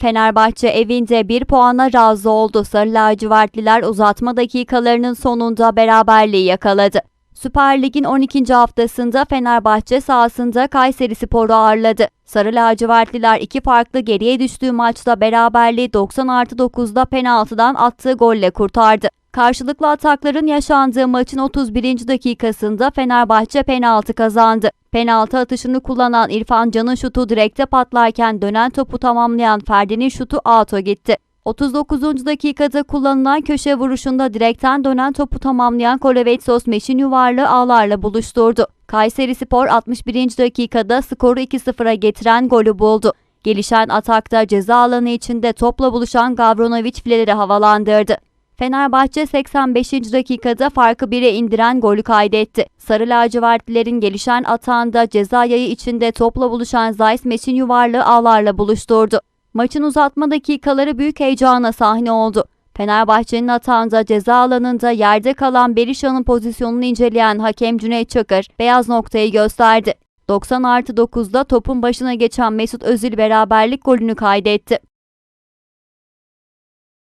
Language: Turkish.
Fenerbahçe evinde bir puana razı oldu. Sarı lacivertliler uzatma dakikalarının sonunda beraberliği yakaladı. Süper Lig'in 12. haftasında Fenerbahçe sahasında Kayseri Spor'u ağırladı. Sarı lacivertliler iki farklı geriye düştüğü maçta beraberliği 90 artı 9'da penaltıdan attığı golle kurtardı. Karşılıklı atakların yaşandığı maçın 31. dakikasında Fenerbahçe penaltı kazandı. Penaltı atışını kullanan İrfan Can'ın şutu direkte patlarken dönen topu tamamlayan Ferdi'nin şutu out'a gitti. 39. dakikada kullanılan köşe vuruşunda direkten dönen topu tamamlayan Kolevetsos meşin yuvarlığı ağlarla buluşturdu. Kayseri Spor 61. dakikada skoru 2-0'a getiren golü buldu. Gelişen atakta ceza alanı içinde topla buluşan Gavronovic fileleri havalandırdı. Fenerbahçe 85. dakikada farkı 1'e indiren golü kaydetti. Sarı lacivertlilerin gelişen atağında ceza yayı içinde topla buluşan Zeiss meçin yuvarlığı ağlarla buluşturdu. Maçın uzatma dakikaları büyük heyecana sahne oldu. Fenerbahçe'nin atağında ceza alanında yerde kalan Berisha'nın pozisyonunu inceleyen hakem Cüneyt Çakır beyaz noktayı gösterdi. 90 artı 9'da topun başına geçen Mesut Özil beraberlik golünü kaydetti.